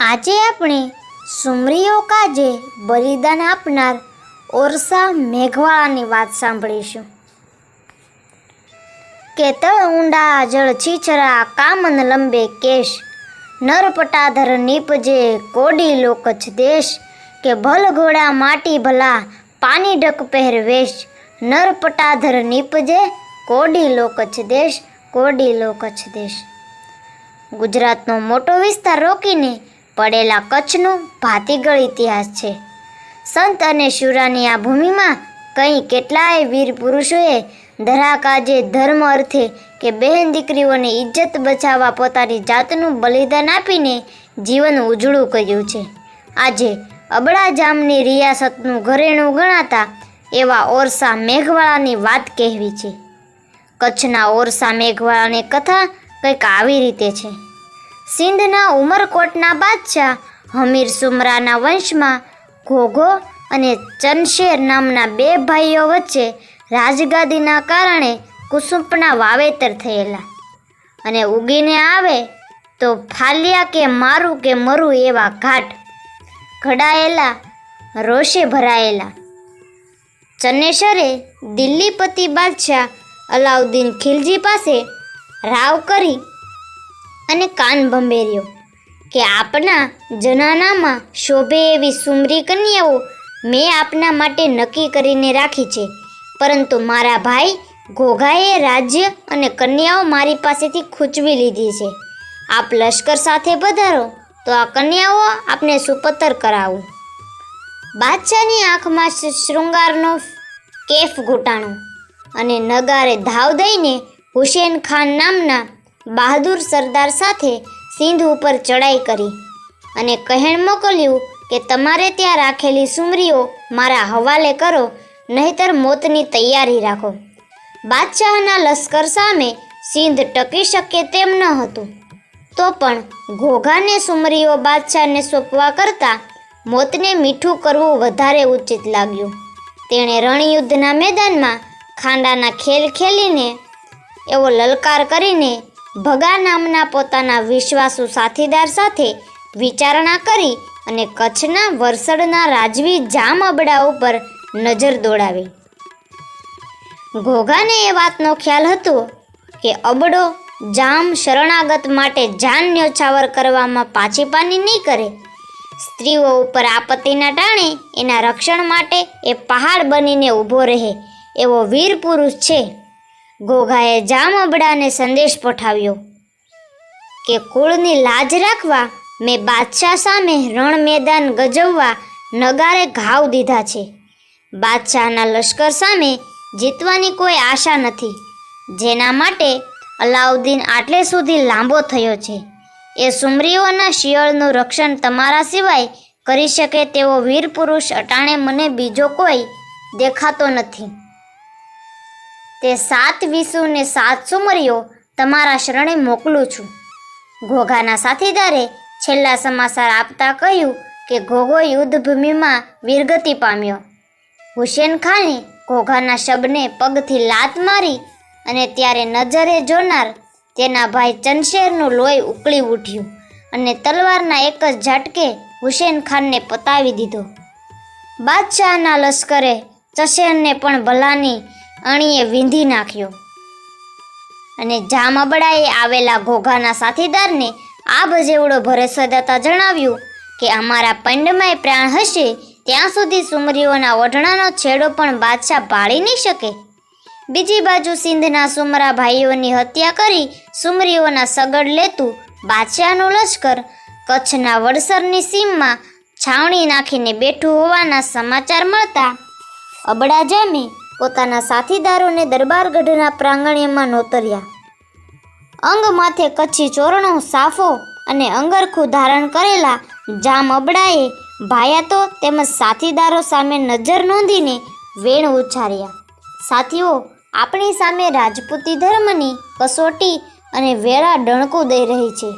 આજે આપણે સુમરીઓ કાજે બલિદાન આપનાર ઓરસા મેઘવાળાની વાત સાંભળીશું. કે તળ ઊંડા જળ છીછરા, કામન લંબે કેશ, નરપટાધર નીપજે કોડી લોકચ દેશ, કે ભલ ઘોડા માટી ભલા પાની ડક પહેરવેશ નરપટાધર નીપજે કોડી લોકચ દેશ, કોડી લોકચ દેશ. ગુજરાતનો મોટો વિસ્તાર રોકીને પડેલા કચ્છનો ભાતીગળ ઇતિહાસ છે. સંત અને શુરાની આ ભૂમિમાં કંઈ કેટલાય વીર પુરુષોએ ધરાકાજે ધર્મ અર્થે કે બહેન દીકરીઓને ઇજ્જત બચાવવા પોતાની જાતનું બલિદાન આપીને જીવન ઉજળું કર્યું છે. આજે અબડા જામની રિયાસતનું ઘરેણું ગણાતા એવા ઓરસા મેઘવાળાની વાત કહેવી છે. કચ્છના ઓરસા મેઘવાળાની કથા કંઈક આવી રીતે છે. સિંધના ઉમરકોટના બાદશાહ હમીર સુમરાના વંશમાં ઘોઘો અને ચનશેર નામના બે ભાઈઓ વચ્ચે રાજગાદીના કારણે કુસુંપના વાવેતર થયેલા. અને ઉગીને આવે તો ફાલ્યા કે મારું કે મરું એવા ઘાટ ઘડાયેલા, રોષે ભરાયેલા. ચનેશ્વરે દિલ્હીપતિ બાદશાહ અલાઉદ્દીન ખિલજી પાસે રાવ કરી અને કાન ભંભેર્યો કે આપના જનાનામાં શોભે એવી સુમરી કન્યાઓ મેં આપના માટે નક્કી કરીને રાખી છે. પરંતુ મારા ભાઈ ઘોઘાએ રાજ્ય અને કન્યાઓ મારી પાસેથી ખૂંચવી લીધી છે. આપ લશ્કર સાથે પધારો, તો આ કન્યાઓ આપને સુપતર કરાવું. બાદશાહની આંખમાં શૃંગારનો કેફ ઘૂંટાણો અને નગારે ધાવ દઈને હુસેન ખાન નામના બહાદુર સરદાર સાથે સિંધ ઉપર ચડાઈ કરી અને કહેણ મોકલ્યું કે તમારે ત્યાં રાખેલી સુમરીઓ મારા હવાલે કરો, નહીતર મોતની તૈયારી રાખો. બાદશાહના લશ્કર સામે સિંધ ટકી શકે તેમ ન હતું. તો પણ ઘોઘાને સુમરીઓ બાદશાહને સોંપવા કરતાં મોતને મીઠું કરવું વધારે ઉચિત લાગ્યું. તેણે રણયુદ્ધના મેદાનમાં ખાંડાના ખેલ ખેલીને એવો લલકાર કરીને ભગા નામના પોતાના વિશ્વાસુ સાથીદાર સાથે વિચારણા કરી અને કચ્છના વરસડના રાજવી જામ અબડા ઉપર નજર દોડાવી. ઘોઘાને એ વાતનો ખ્યાલ હતો કે અબડો જામ શરણાગત માટે જાન ન્યોછાવર કરવામાં પાછી પાની નહીં કરે. સ્ત્રીઓ ઉપર આપત્તિના ટાણે એના રક્ષણ માટે એ પહાડ બનીને ઊભો રહે એવો વીર પુરુષ છે. ઘોઘાએ જામ અબડાને સંદેશ પઠાવ્યો કે કુળની લાજ રાખવા મેં બાદશાહ સામે રણ મેદાન ગજવવા નગારે ઘાવ દીધા છે. બાદશાહના લશ્કર સામે જીતવાની કોઈ આશા નથી, જેના માટે અલાઉદ્દીન આટલે સુધી લાંબો થયો છે. એ સુમરીઓના શિયળનું રક્ષણ તમારા સિવાય કરી શકે તેવો વીર પુરુષ અટાણે મને બીજો કોઈ દેખાતો નથી. તે સાત વિસુ ને સાત સુમરીઓ તમારા શરણે મોકલું છું. ઘોઘાના સાથીદારે છેલ્લા સમાચાર આપતા કહ્યું કે ઘોઘો યુદ્ધભૂમિમાં વીરગતિ પામ્યો. હુસેન ખાને ઘોઘાના શબને પગથી લાત મારી અને ત્યારે નજરે જોનાર તેના ભાઈ ચનશેરનું લોહી ઉકળી ઉઠ્યું અને તલવારના એક જ ઝટકે હુસેન ખાનને પતાવી દીધો. બાદશાહના લશ્કરે ચશેરને પણ ભલાની અણીએ વીંધી નાખ્યો. અને જામબડાએ આવેલા ઘોઘાના સાથીદારને આ ભજેવડો ભરોસો દેતા જણાવ્યું કે અમારા પંડમાંય પ્રાણ હશે, ત્યાં સુધી સુમરીઓના ઓઢણાનો છેડો પણ બાદશાહ પાળી નહીં શકે. બીજી બાજુ સિંધના સુમરા ભાઈઓની હત્યા કરી સુમરીઓના સગડ લેતું બાદશાહનું લશ્કર કચ્છના વડસરની સીમમાં છાવણી નાખીને બેઠું હોવાના સમાચાર મળતા અબડા જામે પોતાના સાથીદારોને દરબારગઢના પ્રાંગણ્યમાં નોતર્યા. અંગ માથે કચ્છી ચોરણો સાફો અને અંગરખું ધારણ કરેલા જામ અબડાએ ભાયાતો તેમજ સાથીદારો સામે નજર નોંધીને વેણ ઉચ્ચાર્યા સાથીઓ, આપણી સામે રાજપૂતી ધર્મની કસોટી અને વેળા ડણકું દઈ રહી છે.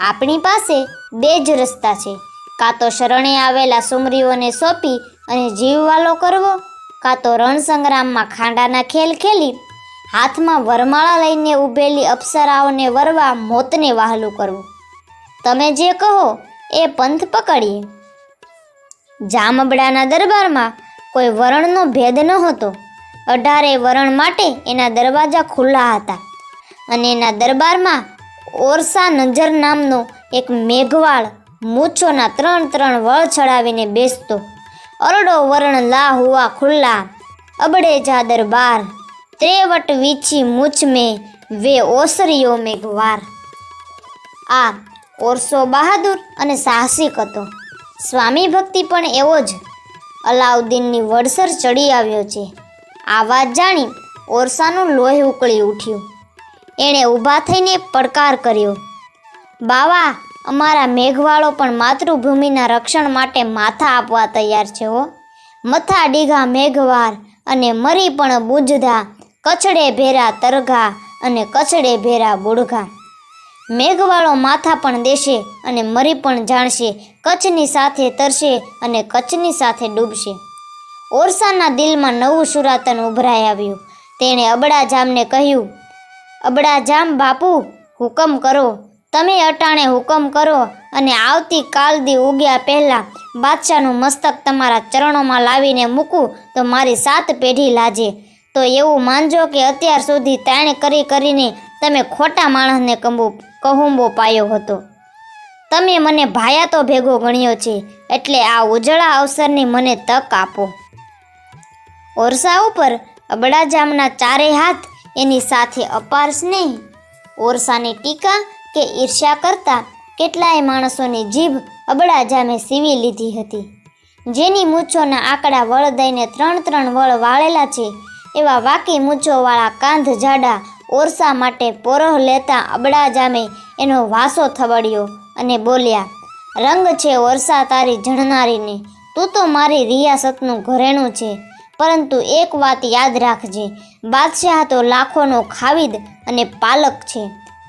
આપણી પાસે બે જ રસ્તા છે. કાં તો શરણે આવેલા સુમરીઓને સોંપી અને જીવવાલો કરવો કાં તો રણસંગ્રામમાં ખાંડાના ખેલ ખેલી, હાથમાં વરમાળા લઈને ઊભેલી અપ્સરાઓને વરવા મોતને વહાલું કરવું. તમે જે કહો એ પંથ પકડીએ. જામબડાના દરબારમાં કોઈ વરણનો ભેદ નહોતો અઢારે વરણ માટે એના દરવાજા ખુલ્લા હતા અને એના દરબારમાં ઓરસા નજર નામનો એક મેઘવાળ મૂછોના ત્રણ ત્રણ વળ ચડાવીને બેસતો. અરડો વરણ લા હુઆ ખુલ્લા, અબડે જા દરબાર ત્રેવટ વીછી મૂછ મેં, વે ઓસરીઓ મેઘવાર આ ઓરસો બહાદુર અને સાહસિક હતો સ્વામી ભક્તિ પણ એવો જ. અલાઉદ્દીનની વડસર ચડી આવ્યો છે. આ વાત જાણી ઓરસાનું લોહી ઉકળી ઉઠ્યું. એણે ઊભા થઈને પડકાર કર્યો. બાવા અમારા મેઘવાળો પણ માતૃભૂમિના રક્ષણ માટે માથા આપવા તૈયાર છે હો. મથા ડીઘા મેઘવાર અને મરી પણ બુજધા, કચડે ભેરા તરઘા અને કચડે ભેરા બુડઘા. મેઘવાળો માથા પણ દેશે અને મરી પણ જાણશે, કચ્છની સાથે તરશે અને કચ્છની સાથે ડૂબશે. ઓરસાના દિલમાં નવું સુરાતન ઉભરાઈ આવ્યું. તેણે અબડાજામને કહ્યું, અબડાજામ બાપુ, હુકમ કરો. તમે અટાણે હુકમ કરો અને આવતી કાલ દી ઉગ્યા પહેલાં બાદશાહનું મસ્તક તમારા ચરણોમાં લાવીને મૂકું તો મારી સાત પેઢી લાજે. તો એવું માનજો કે અત્યાર સુધી તાણે કરી કરીને તમે ખોટા માણસને કંબુ, કહુંબો પાયો હતો. તમે મને ભાયા તો ભેગો ગણ્યો છે, એટલે આ ઉજળા અવસરની મને તક આપો. ઓરસા ઉપર અબડા જામના ચારે હાથ એની સાથે અપાર સ્નેહ. ઓરસાની ટીકા કે ઈર્ષ્યા કરતા કેટલાય માણસોની જીભ અબડા જામે સીવી લીધી હતી. જેની મૂછોના આંકડા વળ દઈને ત્રણ ત્રણ વળ વાળેલા છે, એવા વાકી મૂછોવાળા કાંધ જાડા ઓરસા માટે પોરહ લેતા અબડા જામે એનો વાસો થબડ્યો અને બોલ્યા, રંગ છે ઓરસા તારી જણનારીને, તું તો મારી રિયાસતનું ઘરેણું છે, પરંતુ એક વાત યાદ રાખજે, બાદશાહ તો લાખોનો ખાવિદ અને પાલક છે.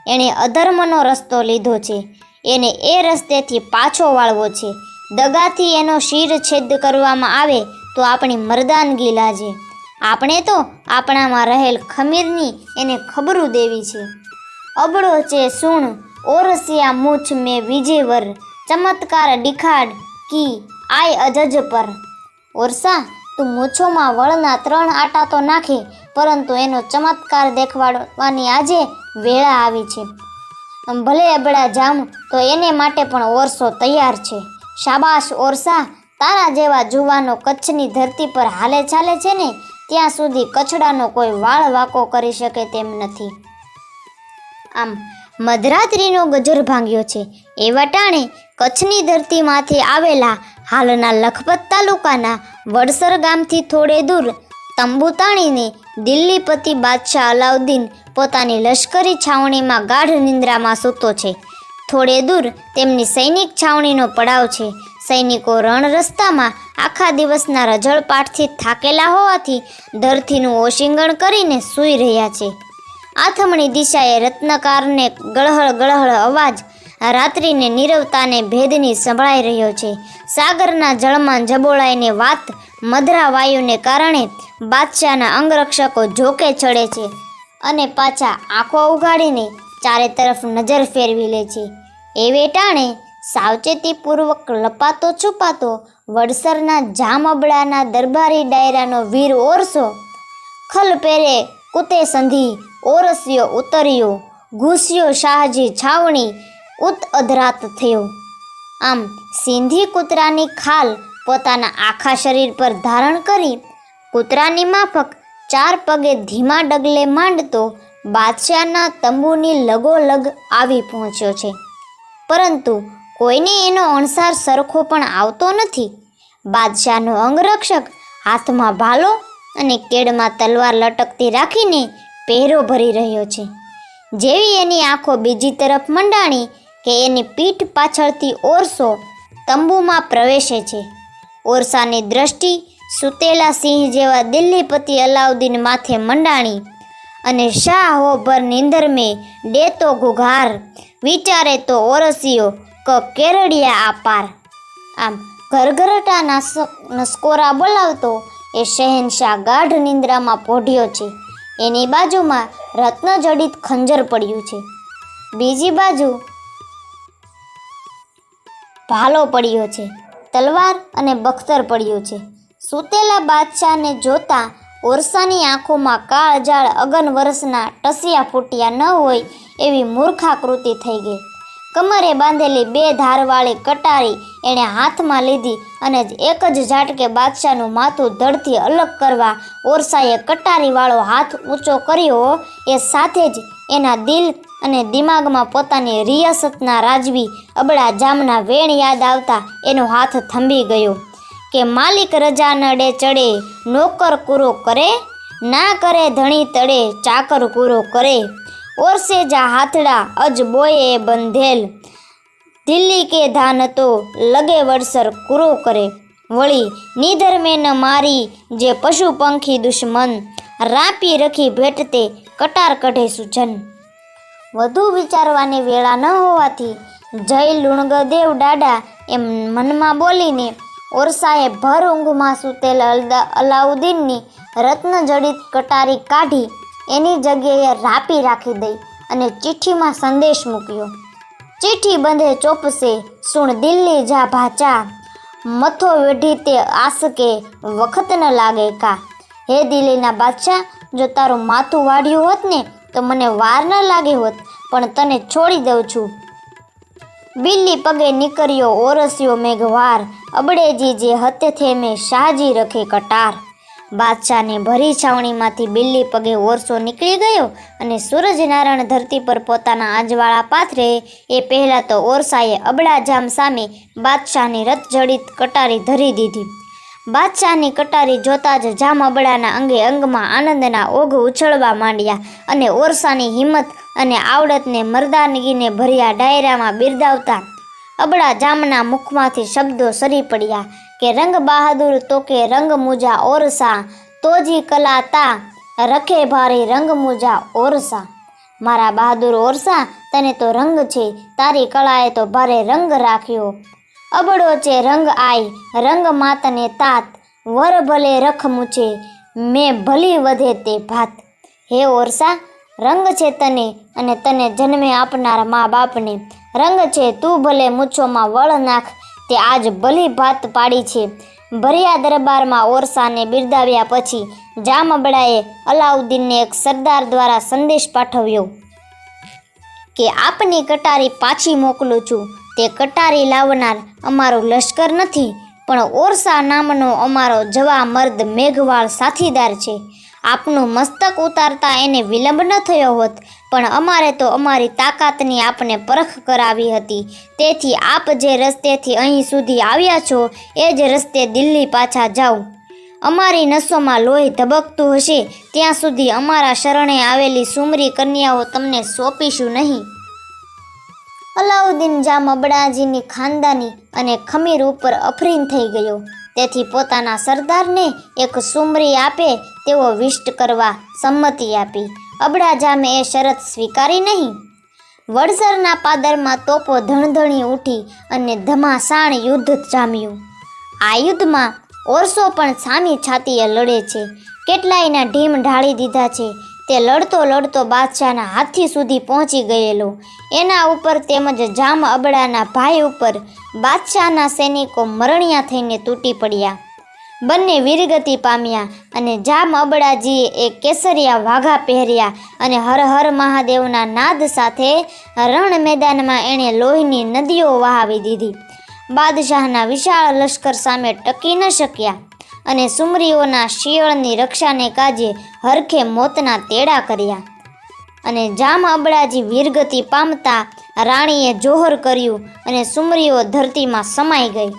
એણે અધર્મનો રસ્તો લીધો છે. એને એ રસ્તેથી પાછો વાળવો છે. દગાથી એનો શિર છેદ કરવામાં આવે તો આપણી મરદાનગી લાજે. આપણે તો આપણામાં રહેલ ખમીરની એને ખબરું દેવી છે. અબળો છે સૂણ ઓરસિયા મૂછ મેં વિજયવર ચમત્કાર ડિખાડ કી, આય અજજ પર. ઓરસા, તું મૂછોમાં વળના ત્રણ આટા તો નાખે, પરંતુ એનો ચમત્કાર દેખવાડવાની આજે વેળા આવી છે. ભલે અબડા જામ, તો એને માટે પણ ઓરસો તૈયાર છે. શાબાશ ઓરસા, તારા જેવા જુવાનો કચ્છની ધરતી પર હાલે ચાલે છે ને, ત્યાં સુધી કચડાનો કોઈ વાળ વાકો કરી શકે તેમ નથી. આમ, મધરાત્રિનો ગજર ભાંગ્યો છે. એવા ટાણે કચ્છની ધરતીમાંથી આવેલા હાલના લખપત તાલુકાના વડસર ગામથી થોડે દૂર તંબુ તાણીને દિલ્હીપતિ બાદશાહ અલાઉદ્દીન પોતાની લશ્કરી છાવણીમાં ગાઢ નિંદ્રામાં સૂતો છે. થોડે દૂર તેમની સૈનિક છાવણીનો પડાવ છે. સૈનિકો રણ રસ્તામાં આખા દિવસના રજળપાટથી થાકેલા હોવાથી ધરતીનું ઓશિંગણ કરીને સૂઈ રહ્યા છે. આથમણી દિશાએ રત્નકારને ગળહળ ગળહળ અવાજ રાત્રિને નીરવતાને ભેદની સંભળાઈ રહ્યો છે. સાગરના જળમાં જબોળાઈને વાત મધરા વાયુને કારણે બાદશાહના અંગરક્ષકો જોકે ચડે છે અને પાછા આંખો ઉગાડીને ચારે તરફ નજર ફેરવી લે છે. એ વેટાણે સાવચેતીપૂર્વક લપાતો છુપાતો વડસરના જામબડાના દરબારી ડાયરાનો વીર ઓરસો ખલ પેરે કુતે સંધી ઓરસ્યો ઉતર્યો. ઘૂસ્યો શાહજી છાવણી ઉત અધરાત થયો. આમ સિંધી કૂતરાની ખાલ પોતાના આખા શરીર પર ધારણ કરી કૂતરાની માફક ચાર પગે ધીમા ડગલે માંડતો બાદશાહના તંબુની લગોલગ આવી પહોંચ્યો છે. પરંતુ કોઈને એનો અણસાર સરખો પણ આવતો નથી. બાદશાહનો અંગરક્ષક હાથમાં ભાલો અને કેડમાં તલવાર લટકતી રાખીને પહેરો ભરી રહ્યો છે. જેવી એની આંખો બીજી તરફ મંડાણી કે એની પીઠ પાછળથી ઓરસો તંબુમાં પ્રવેશે છે. ઓરસાની દ્રષ્ટિ સુતેલા સિંહ જેવા દિલ્હીપતિ અલાઉદ્દીન માથે મંડાણી અને શાહ હો ભર નીંદર મેં ડેતો ઘુઘાર વિચારે તો ઓરસીઓ ક કેરડિયા આ પાર આમ ઘરઘરટા નાસ- નસકોરા બોલાવતો એ શહેનશાહ ગાઢ નિંદ્રામાં પોઢ્યો છે. એની બાજુમાં રત્નજડિત ખંજર પડ્યું છે. બીજી બાજુ ભાલો પડ્યો છે, તલવાર અને બખ્તર પડ્યું છે. સૂતેલા બાદશાહને જોતા ઓરસાની આંખોમાં કાળજાળ અગન વર્ષના ટસિયા ફૂટ્યા ન હોય એવી મૂર્ખાકૃતિ થઈ ગઈ. કમરે બાંધેલી બે ધારવાળી કટારી એણે હાથમાં લીધી અને એક જ ઝાટકે બાદશાહનું માથું ધડથી અલગ કરવા ઓરસાએ કટારીવાળો હાથ ઊંચો કર્યો એ સાથે જ એના દિલ અને દિમાગમાં પોતાની રિયાસતના રાજવી અબળા જામના વેણ યાદ આવતા એનો હાથ થંભી ગયો કે માલિક રજા નડે ચડે, નોકર કૂરો કરે, ના કરે ધણી તળે ચાકર કૂરો કરે. ઓરસે જા હાથડા, અજ બોયે બંધેલ. દિલ્હી કે ધાન તો લગે વડસર કૂરો કરે. વળી નિધર્મે ન મારી જે પશુ પંખી દુશ્મન. રાપી રખી ભેટતે કટાર કઢે સુજન. વધુ વિચારવાની વેળા ન હોવાથી જય લુણગદેવ ડાડા એમ મનમાં બોલીને ઓરસાએ ભર ઊંઘમાં સૂતેલ અલદા અલાઉદ્દીનની રત્નજડિત કટારી કાઢી એની જગ્યાએ રાપી રાખી દઈ અને ચિઠ્ઠીમાં સંદેશ મૂક્યો. ચિઠ્ઠી બંધે ચોપસે, સુણ દિલ્હી જા ભાચા, મથો વેઢી તે આસકે વખત ન લાગે કા? હે દિલ્હીના બાદશાહ, જો તારું માથું વાળ્યું હોત ને તો મને વાર ન લાગે હોત, પણ તને છોડી દઉં છું. બિલ્લી પગે નીકળ્યો, ઓરસ્યો મેઘવાર, અબડેજી જે હતે થે મેં શાહજી રખે કટાર. બાદશાહની ભરી છાવણીમાંથી બિલ્લી પગે ઓરસો નીકળી ગયો અને સૂરજનારાયણ ધરતી પર પોતાના આજવાળા પાથરે એ પહેલાં તો ઓરસાએ અબડા જામ સામે બાદશાહની રથજડિત કટારી ધરી દીધી. બાદશાહની કટારી જોતા જ જામ અબડાના અંગે અંગમાં આનંદના ઓઘ ઉછળવા માંડ્યા અને ઓરસાની હિંમત અને આવડતને મરદાનગીને ભર્યા ડાયરામાં બિરદાવતા અબડા જામના મુખમાંથી શબ્દો સરી પડ્યા કે રંગ બહાદુર તો કે રંગ મુજા ઓરસા તોજી કલાતા રખે ભારી રંગ મુજા ઓરસા. મારા બહાદુર ઓરસા, તને તો રંગ છે, તારી કળાએ તો ભારે રંગ રાખ્યો. અબડો છે રંગ આય રંગ માતને તાત, વર ભલે રખ મૂછે, મેં ભલી વધે તે ભાત. હે ઓરસા, રંગ છે તને અને તને જન્મે આપનાર મા બાપને. રંગ છે તું ભલે મૂછોમાં વળ નાખ, તે આજ ભલી ભાત પાડી છે. ભર્યા દરબારમાં ઓરસાને બિરદાવ્યા પછી જામબડાએ અલાઉદ્દીનને એક સરદાર દ્વારા સંદેશ પાઠવ્યો કે, આપની કટારી પાછી મોકલું છું. તે કટારી લાવનાર અમારું લશ્કર નથી, પણ ઓરસા નામનો અમારો જવા મર્દ મેઘવાળ સાથીદાર છે. આપનું મસ્તક ઉતારતા એને વિલંબ ન થયો હોત, પણ અમારે તો અમારી તાકાતની આપને પરખ કરાવી હતી. તેથી આપ જે રસ્તેથી અહીં સુધી આવ્યા છો, એ જ રસ્તે દિલ્હી પાછા જાઓ. અમારી નસોમાં લોહી ધબકતું હશે, ત્યાં સુધી અમારા શરણે આવેલી સુમરી કન્યાઓ તમને સોંપીશું નહીં. અલાઉદ્દીન જામ અબડાજીની ખાનદાની અને ખમીર ઉપર અફરીન થઈ ગયો. તેથી પોતાના સરદારને એક સુમરી આપે તેવો વિષ્ટ કરવા સંમતિ આપી. અબડાજામે એ શરત સ્વીકારી નહીં. વડસરના પાદરમાં તોપો ધણધણી ઉઠી અને ધમાસાણ યુદ્ધ જામ્યું. આ યુદ્ધમાં ઓરસો પણ સામી છાતીએ લડે છે. કેટલાયના ઢીમ ઢાળી દીધા છે. તે લડતો લડતો બાદશાહના હાથી સુધી પહોંચી ગયેલો. એના ઉપર તેમજ જામ અબડાના ભાઈ ઉપર બાદશાહના સૈનિકો મરણિયા થઈને તૂટી પડ્યા. બંને વીરગતિ પામ્યા અને જામ અબડાજીએ એ કેસરિયા વાઘા પહેર્યા અને હર હર મહાદેવના નાદ સાથે રણ મેદાનમાં એણે લોહીની નદીઓ વહાવી દીધી. બાદશાહના વિશાળ લશ્કર સામે ટકી ન શક્યા. અને સુમરીઓના શિયળની રક્ષાને કાજે હરખે મોતના તેડા કર્યા. અને જામ અબડાજી વીરગતિ પામતા રાણીએ જોહર કર્યું અને સુમરીઓ ધરતીમાં સમાઈ ગઈ.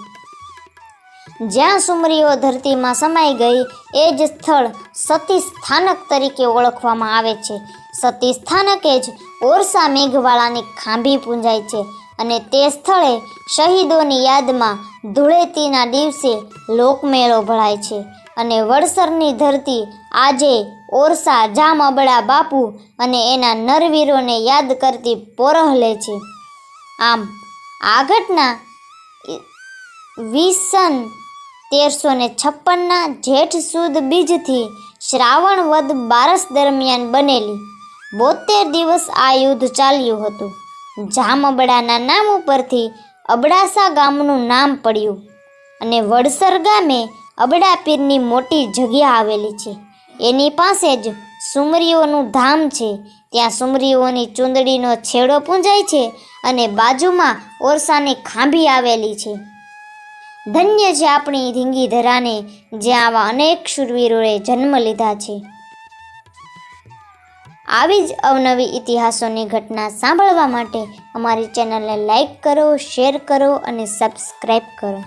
જ્યાં સુમરીઓ ધરતીમાં સમાઈ ગઈ, એ જ સ્થળ સતી સ્થાનક તરીકે ઓળખવામાં આવે છે. સતી સ્થાનકે જ ઓરસા મેઘવાળાની ખાંભી પૂંજાય છે. અને તે સ્થળે શહીદોની યાદમાં ધૂળેટીના દિવસે લોકમેળો ભળાય છે અને વડસરની ધરતી આજે ઓરસા જામ અબડા બાપુ અને એના નરવીરોને યાદ કરતી પોરહલે છે. આમ, આ ઘટના વિસન તેરસો ને છપ્પનના જેઠ સુદ બીજથી શ્રાવણ વદ બારસ દરમિયાન બનેલી બોતેર દિવસ આ યુદ્ધ ચાલ્યું હતું. જામબડાના નામ ઉપરથી અબડાસા ગામનું નામ પડ્યું અને વડસર ગામે અબડા પીરની મોટી જગ્યા આવેલી છે. એની પાસે જ સુમરીઓનું ધામ છે. ત્યાં સુમરીઓની ચૂંદડીનો છેડો પૂંજાય છે અને બાજુમાં ઓરસાની ખાંભી આવેલી છે. ધન્ય છે આપણી ધીંગી ધરાને જ્યાં આવા અનેક શુરવીરોએ જન્મ લીધા છે. આવી જ અવનવી ઇતિહાસોની ઘટના સાંભળવા માટે અમારી ચેનલને લાઈક કરો, શેર કરો અને સબસ્ક્રાઈબ કરો.